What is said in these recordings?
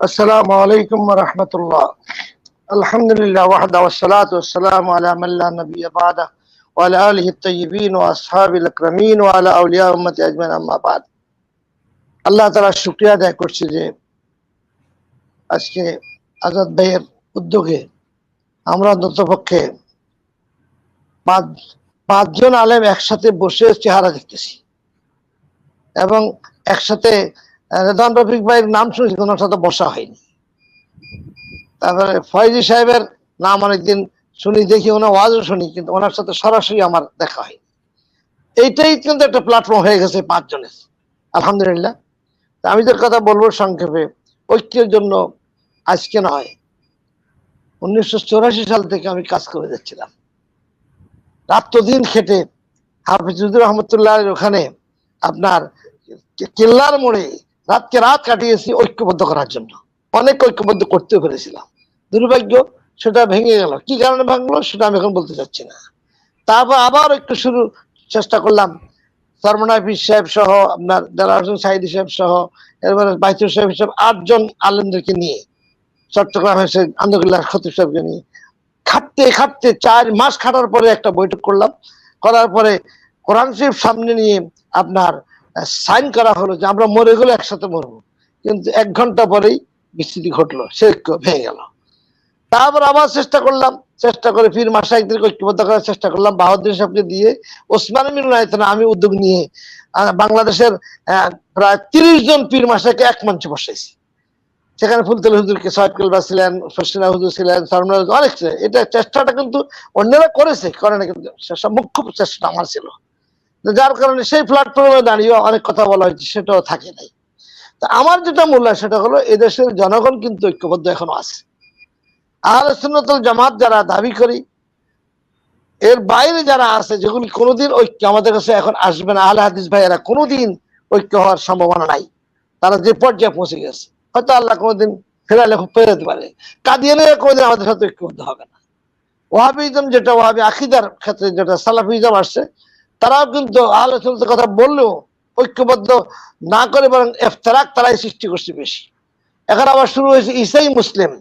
السلام عليكم ورحمة الله الحمد لله وحده والصلاة والسلام على من لا نبي بعده وعلى آله الطيبين وأصحاب الأكرمين وعلى أولياء أمة أجمعين أما بعد আল্লাহ তালা শুক্রিয়া আদায় করছি যে আজকে আজাদ ভাইয়ের উদ্যোগে আমরা অন্তত পক্ষে পাঁচ পাঁচজন আলেম একসাথে বসে চেহারা দেখতেছি এবং একসাথে আহ, রেদান রফিক ভাইয়ের নাম শুনেছি ওনার সাথে বসা হয়নি। তারপরে ফয়জি সাহেবের নাম অনেকদিন শুনি, দেখি ওনার ওয়াজও শুনি, কিন্তু ওনার সাথে সরাসরি আমার দেখা হয়নি। এইটাই কিন্তু একটা প্ল্যাটফর্ম হয়ে গেছে পাঁচজনের। আলহামদুলিল্লাহ। তা আমি যে কথা বলব সংক্ষেপে। ঐক্যের জন্য আজকে নয় উনিশশো সাল থেকে আমি কাজ করে যাচ্ছিলাম। রাত্রদিন খেটে হাফিজুদ্দুর রহমতুল্লাহ ওখানে আপনার কেল্লার মোড়ে রাতকে রাত কাটিয়েছি ঐক্যবদ্ধ করার জন্য। অনেক ঐক্যবদ্ধ করতে পেরেছিলাম। দুর্ভাগ্য, সেটা ভেঙে গেল। কি কারণে ভাঙলো, সেটা আমি এখন বলতে চাচ্ছি না। তারপর আবার একটু শুরু চেষ্টা করলাম। সরমনা সাহেব সহ আপনার দেলার হোসেন সাহিদি সাহেব সহ, এরপরে বাইতুল সাহেব সাহেব আটজন আলেমদেরকে নিয়ে, চট্টগ্রাম এসে আন্দোলন খতিব সাহেবকে নিয়ে খাটতে খাটতে চার মাস খাটার পরে একটা বৈঠক করলাম। করার পরে কোরআন শরীফ সামনে নিয়ে আপনার সাইন করা হলো যে আমরা মরে গেলে একসাথে মরবো। কিন্তু এক ঘণ্টা পরেই বিস্তৃতি ঘটলো, সে ভেঙে গেল। তারপর আবার চেষ্টা করলাম, চেষ্টা করে ফির মাসাইকদেরকে ঐক্যবদ্ধ করার চেষ্টা করলাম, বাহাদুর সাহেবকে দিয়ে ওসমান মিনুল আয়তনে আমি উদ্যোগ নিয়ে বাংলাদেশের প্রায় তিরিশ জন পীর মাসাকে এক মঞ্চে বসাইছি। সেখানে ফুলতলি হুজুরকে সৈয়দ কলবা ছিলেন, ফসিনা হুজুর ছিলেন, সরমনা অনেক এটা চেষ্টাটা কিন্তু অন্যরা করেছে, করে না কিন্তু মুখ্য চেষ্টা আমার ছিল। যার কারণে সেই প্ল্যাটফর্মে দাঁড়িয়ে অনেক কথা বলা হয়েছে, সেটাও থাকে নাই। তা আমার যেটা মূল্য সেটা হলো এদেশের জনগণ কিন্তু ঐক্যবদ্ধ এখনও আছে। আহলে সুন্নতুল জামাত যারা দাবি করি, এর বাইরে যারা আছে, যেগুলি কোনোদিন ঐক্য আমাদের কাছে এখন আসবে না। আহলে হাদিস ভাইয়েরা কোনোদিন ঐক্য হওয়ার সম্ভাবনা নাই। তারা যে পর্যায়ে পৌঁছে গেছে, হয়তো আল্লাহ কোনোদিন ফেরালে ফেরাতে পারে কাদিয়ানিরা কোনোদিন আমাদের সাথে ঐক্যবদ্ধ হবে না। ওয়াহাবিজম যেটা, ওয়াহাবি আখিদার ক্ষেত্রে যেটা সালাফিজম আসছে তারাও কিন্তু আলোচনার কথা বললেও ঐক্যবদ্ধ না করে বরং এফতারাক তারাই সৃষ্টি করছে বেশি। এখন আবার শুরু হয়েছে ইসাই মুসলিম।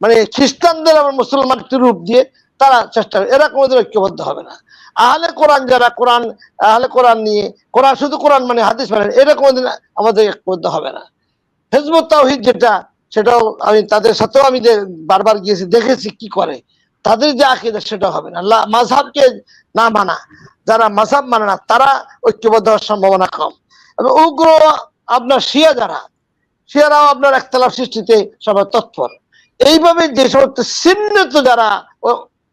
মানে খ্রিস্টানদের আবার মুসলমানকে রূপ দিয়ে তারা চেষ্টা করে। এরা কোনোদিন ঐক্যবদ্ধ হবে না। আহলে কোরআন যারা কোরআন, আহলে কোরআন নিয়ে, কোরআন শুধু কোরআন মানে হাদিস মানে এটা কোনোদিন আমাদের ঐক্যবদ্ধ হবে না। হেজবুত তাওহিদ যেটা, সেটাও আমি তাদের সাথেও আমি বারবার গিয়েছি, দেখেছি কি করে। তাদের যে আকিদা সেটা হবে না। মাযহাবকে না মানা, যারা মাযহাব মানে না, তারা ঐক্যবদ্ধ হওয়ার সম্ভাবনা কম। এবং উগ্র আপনার শিয়া যারা, শিয়ারাও আপনার একতলাপ সৃষ্টিতে সবাই তৎপর। এইভাবে যে সমস্ত চিহ্নিত যারা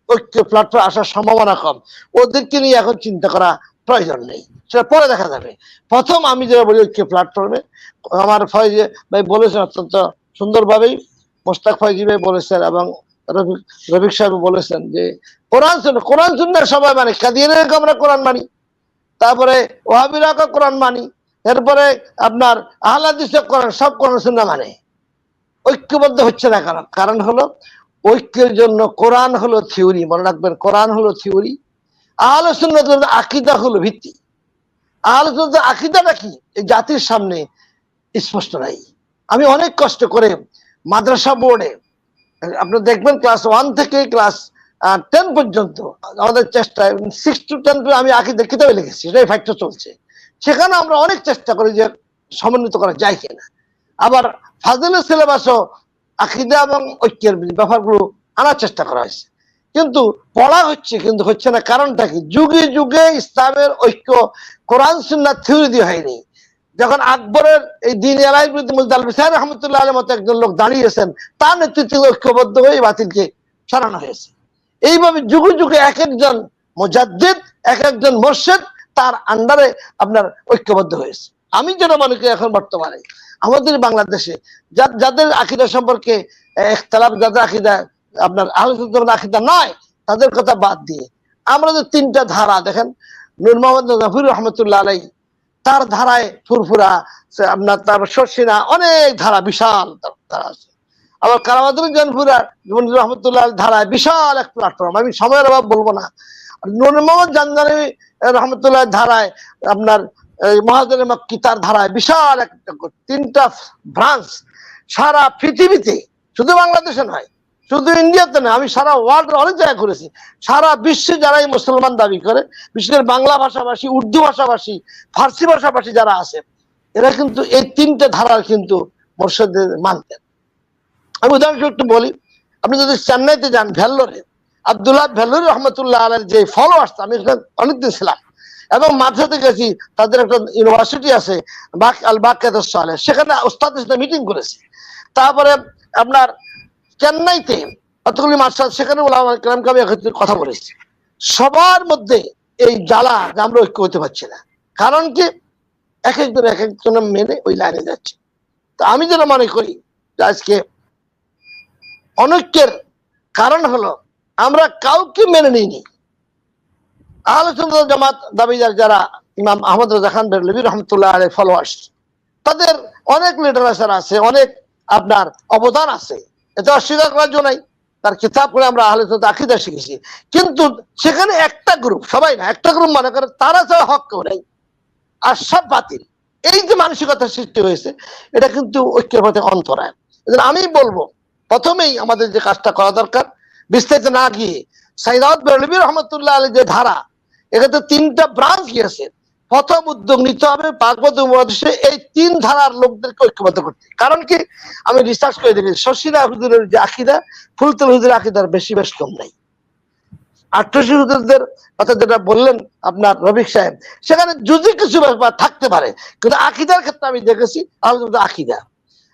ঐক্য প্ল্যাটফর্মে আসার সম্ভাবনা কম, ওদেরকে নিয়ে এখন চিন্তা করা প্রয়োজন নেই। সেটা পরে দেখা যাবে। প্রথম আমি যেটা বলি ঐক্য প্ল্যাটফর্মে আমার ফয়জি ভাই বলেছেন অত্যন্ত সুন্দরভাবেই মোস্তাক ফয়জি ভাই বলেছেন এবং রফিক সাহেব বলেছেন যে, কোরআন শুনে কোরআন শুনলে সবাই মানে কাদিয়ানের আমরা কোরআন মানি, তারপরে ওহাবিরা কোরআন মানি, এরপরে আপনার আহলাদিস কোরআন, সব কোরআন শুননা মানে। ঐক্যবদ্ধ হচ্ছে না কারণ কারণ হলো ঐক্যের জন্য কোরআন হলো থিওরি, মনে রাখবেন, কোরআন হলো থিওরি। আলোচনা আকিদা হলো ভিত্তি। আলোচনা আকিদাটা কি? এই জাতির সামনে স্পষ্ট নাই। আমি অনেক কষ্ট করে মাদ্রাসা বোর্ডে আপনি দেখবেন ক্লাস ওয়ান থেকে ক্লাস টেন পর্যন্ত, আমাদের চেষ্টা সিক্স টু টেন আমি আকিদের কিতাবে লিখেছি সেটাই ফ্যাক্টর চলছে। সেখানে আমরা অনেক চেষ্টা করি যে সমন্বিত করা যায় কিনা। আবার ফাজিলের সিলেবাসও আকিদা এবং ঐক্যের ব্যাপারগুলো আনার চেষ্টা করা হয়েছে। কিন্তু পড়া হচ্ছে, কিন্তু হচ্ছে না, কারণটা কি? যুগে যুগে ইসলামের ঐক্য, কোরআন সুন্না থিওরি দিয়ে হয়নি। যখন আকবরের এই দিন এলাই বিরুদ্ধে মুজদাল রহমতুল্লাহ মতো একজন লোক দাঁড়িয়েছেন, তার নেতৃত্বে ঐক্যবদ্ধ হয়ে বাতিলকে সরানো হয়েছে। এইভাবে যুগে যুগে এক একজন মোজাদ্দিদ এক একজন মোর্শেদ তার আন্ডারে আপনার ঐক্যবদ্ধ হয়েছে। আমি যেটা মনে করি এখন বর্তমানে আমাদের বাংলাদেশে যাদের আকিদা সম্পর্কে একতলাপ যাদের আকিদা আপনার আলোচনা আকিদা নয়, তাদের কথা বাদ দিয়ে আমরা যে তিনটা ধারা, দেখেন, নূর মোহাম্মদ জাফির রহমতুল্লাহ আলাই তার ধারায় ফুরফুরা আপনার তার শর্ষিনা অনেক ধারা বিশাল ধারা আছে। আবার কারামাদুল জানপুরা রহমতুল্লাহ ধারায় বিশাল এক প্ল্যাটফর্ম আমি সময়ের অভাব বলব না। নূর মোহাম্মদ জানজানি রহমতুল্লাহ ধারায় আপনার এই মহাজনের মক্কি তার ধারায় বিশাল একটা তিনটা ব্রাঞ্চ সারা পৃথিবীতে, শুধু বাংলাদেশে নয় শুধু ইন্ডিয়াতে নয় আমি সারা ওয়ার্ল্ড অনেক জায়গায় করেছি সারা বিশ্বে যারাই মুসলমান দাবি করে, বিশেষ করে বাংলা ভাষাভাষী, উর্দু ভাষাভাষী, ফার্সি ভাষাভাষী যারা আছে, এরা কিন্তু এই তিনটে ধারার কিন্তু মোর্শেদের মানতেন। আমি উদাহরণস্বরূপ একটু বলি, আপনি যদি চেন্নাইতে যান, ভেল্লোরে আবদুল্লাহ ভেল্লোর রহমতুল্লাহ আলের যে ফলো ফলোয়ার্স আমি অনেকদিন ছিলাম, এবং মাদ্রাসাতে গেছি তাদের একটা ইউনিভার্সিটি আছে, বাক আল সালে সেখানে ওস্তাদের সাথে মিটিং করেছি। তারপরে আপনার চেন্নাইতে কতগুলি মাস্টার সেখানে ওলামা কেরামকে আমি কথা বলেছি। সবার মধ্যে এই জ্বালা যে আমরা ঐক্য হতে পারছি না। কারণ কি? এক একজন এক একজনের মেনে ওই লাইনে যাচ্ছে। তো আমি যেটা মনে করি আজকে অনৈক্যের কারণ হলো আমরা কাউকে মেনে নিইনি। আলোচনা জামাত দাবিদার যারা ইমাম আহমদ রাজা খান বেরলবি রহমতুল্লাহ ফলোয়ার্স তাদের অনেক লিটারেচার আছে, অনেক আপনার অবদান আছে। এটা অস্বীকার করার জন্য নাই। তার কিতাব করে আমরা আলোচনা আকিদা শিখেছি। কিন্তু সেখানে একটা গ্রুপ সবাই না, একটা গ্রুপ মনে করে তারা ছাড়া হক কেউ নেই। আর সব বাতিল। এই যে মানসিকতা সৃষ্টি হয়েছে, এটা কিন্তু ঐক্যের পথে অন্তরায়। আমি বলব, প্রথমেই আমাদের যে কাজটা করা দরকার, বিস্তারিত না গিয়ে সাইদাউদ বেরলবি রহমতুল্লাহ আলী যে ধারা এখানে তিনটা ব্রাঞ্চ গিয়েছে। প্রথম উদ্যোগ নিতে হবে পার্বত্য উপমহাদেশে এই তিন ধারার লোকদেরকে ঐক্যবদ্ধ করতে। কারণ কি? আমি রিসার্চ করে দেখি শশীরা হুজুরের যে আকিদা, ফুলতুল হুজুরের আকিদার বেশি বেশ কম নাই। আট্রসি হুজুরদের কথা যেটা বললেন আপনার রবিক সাহেব, সেখানে যদি কিছু ব্যাপার থাকতে পারে, কিন্তু আকিদার ক্ষেত্রে আমি দেখেছি আলোচনা আকিদা।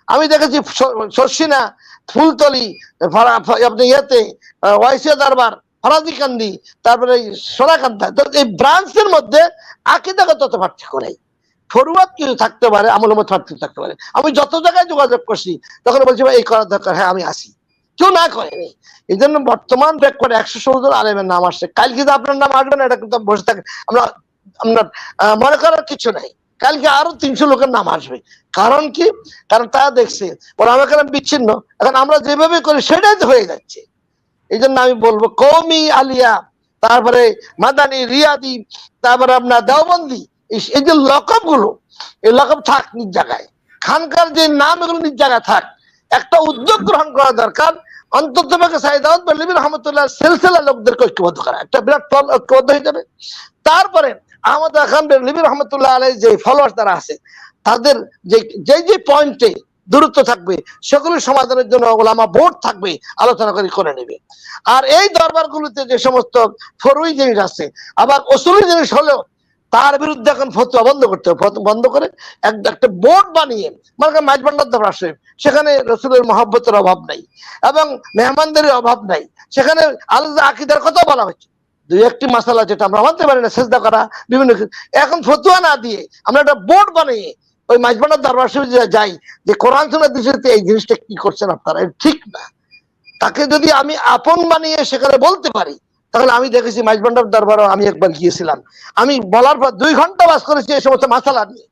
আমি দেখেছি শর্ষিনা ফুলতলি আপনি ইয়েতে ওয়াইসিয়া দরবার ফরাজি কান্দি, তারপরে এই সোনাকান্তা। তো এই ব্রাঞ্চের মধ্যে আকিদাগত তত পার্থক্য নেই। ফরুয়াদ কিছু থাকতে পারে আমল মত পার্থক্য থাকতে পারে। আমি যত জায়গায় যোগাযোগ করছি, তখন বলছি, ভাই, এই করার দরকার হ্যাঁ আমি আসি। কেউ না করেনি এই জন্য বর্তমান প্রেক্ষাপটে একশো ষোলো জন আলেমের নাম আসছে। কাল কিন্তু আপনার নাম আসবে না, এটা কিন্তু বসে থাকে, আমরা, আপনার মনে করার কিছু নাই। কালকে আরও তিনশো লোকের নাম আসবে। কারণ কি? কারণ তারা দেখছে ওরা আমাকে বিচ্ছিন্ন। এখন আমরা যেভাবে করি, সেটাই তো হয়ে যাচ্ছে। এই জন্য আমি বলব কৌমি আলিয়া, তারপরে মাদানি রিয়াদি, তারপরে আপনার দেওবন্দি, এই- যে লকবগুলো এই লকব থাক নিজ জায়গায়। খানকার যে নাম এগুলো নিজ জায়গায় থাক। একটা উদ্যোগ গ্রহণ করা দরকার। অন্তত সাইদাউদ বেলিবি রহমতুল্লাহ সিলসিলা লোকদেরকে ঐক্যবদ্ধ করা। একটা বিরাট ফল ঐক্যবদ্ধ হয়ে যাবে। তারপরে আহমদ খান বেলিবি রহমতুল্লাহ আলাই যে ফলোয়ার তারা আছে, তাদের যে যে যে পয়েন্টে দূরত্ব থাকবে, সেগুলো সমাধানের জন্য ওলামা বোর্ড থাকবে, আলোচনা করে করে নেবে। আর এই দরবারগুলোতে যে সমস্ত ফরুই জিনিস আছে, আবার অসুলি জিনিস হলেও তার বিরুদ্ধে এখন ফতুয়া বন্ধ করতে হবে। বন্ধ করে একটা বোর্ড বানিয়ে, মনে করেন মাইজবান্ডার দরবার শরীফ সেখানে রসুলের মহব্বতের অভাব নাই এবং মেহমানদের অভাব নাই। সেখানে আলাদা আকিদার কথা বলা হচ্ছে দুই একটি মাসালা যেটা আমরা মানতে পারি না, সেজদা করা, বিভিন্ন এখন ফতুয়া না দিয়ে আমরা একটা বোর্ড বানিয়ে ওই মাইজবান্ডার দরবার শরীফ যাই, যে কোরআন শোনার দৃষ্টিতে এই জিনিসটা কি করছেন আপনারা? ঠিক না। তাকে যদি আমি আপন বানিয়ে সেখানে বলতে পারি, তাহলে আমি দেখেছি মাইজবান্ডার দরবারও আমি একবার গিয়েছিলাম। আমি বলার পর দুই ঘণ্টা বাস করেছি এই সমস্ত মাসালা নিয়ে।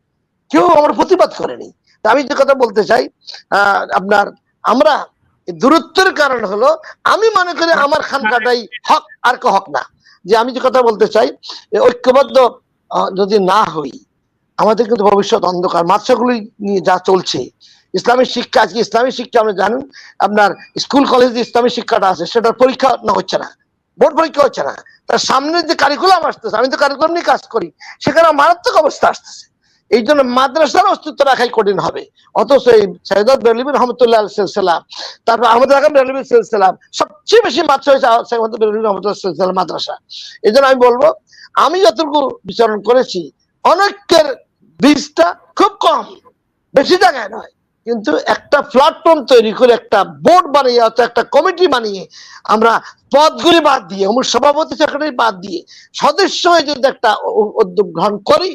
কেউ আমার প্রতিবাদ করেনি। আমি যে কথা বলতে চাই আপনার, আমরা দূরত্বের কারণ হলো, আমি মনে করি আমার খানকাটাই হক, আর হক না। যে আমি যে কথা বলতে চাই ঐক্যবদ্ধ যদি না হই আমাদের কিন্তু ভবিষ্যৎ অন্ধকার। মাদ্রাসাগুলি নিয়ে যা চলছে ইসলামিক শিক্ষা, আজকে ইসলামিক শিক্ষা আমরা জানেন আপনার স্কুল, কলেজে ইসলামিক শিক্ষাটা আছে, সেটার পরীক্ষা না হচ্ছে না, বোর্ড পরীক্ষা হচ্ছে না। তার সামনে যে কারিকুলাম আসতেছে, আমি তো কারিকুলাম নিয়ে কাজ করি, সেখানে মারাত্মক অবস্থা আসতেছে। এই জন্য মাদ্রাসার অস্তিত্ব রাখাই কঠিন হবে। অথচ এই সৈয়দ বেরলিবিন রহমতুল্লাহ তারপর আহমদ আকাম বেরলিবিন সিলসিলা সবচেয়ে বেশি মাত্রা হয়েছে সৈয়দ রহমতুল্লাহ মাদ্রাসা। এই জন্য আমি বলব, আমি যতটুকু বিচরণ করেছি অনেকের বীজটা খুব কম, বেশি জায়গায় নয়। কিন্তু একটা প্ল্যাটফর্ম তৈরি করে একটা বোর্ড বানিয়ে অথবা একটা কমিটি বানিয়ে আমরা পদগুলি বাদ দিয়ে আমার সভাপতি সেক্রেটারি বাদ দিয়ে, সদস্য হয়ে যদি একটা উদ্যোগ গ্রহণ করি,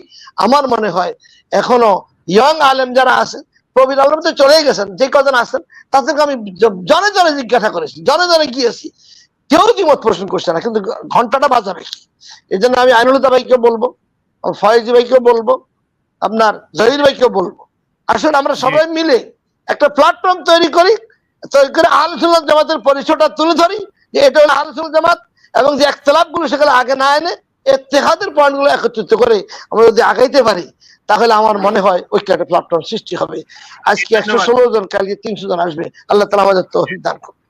আমার মনে হয় এখনও ইয়ং আলেম যারা আছেন প্রবীণ আলম তো চলেই গেছেন, যে কজন আছেন, তাদেরকে আমি জনে জনে জিজ্ঞাসা করেছি, জনে জনে গিয়েছি। কেউ দ্বিমত পোষণ করছে না, কিন্তু ঘন্টাটা বাজাবে। এই জন্য আমি আইনুলতা ভাইকে বলব, ফয়েজি ভাইকে বলব আপনার জহির ভাইকে বলব। আসলে আমরা সবাই মিলে একটা প্ল্যাটফর্ম তৈরি করি তৈরি করে আলোচনা জামাতের পরিচয়টা তুলে ধরি যে এটা হলো আলোচনা জামাত এবং যে একতলাপগুলো সেখানে আগে না এনে এতেহাদের পয়েন্টগুলো একত্রিত করে আমরা যদি আগাইতে পারি তাহলে আমার মনে হয় ঐক্য একটা প্ল্যাটফর্ম সৃষ্টি হবে। আজকে একশো ষোলো জন কালকে তিনশো জন আসবে। আল্লাহ তালা আমাদের তো দান করুন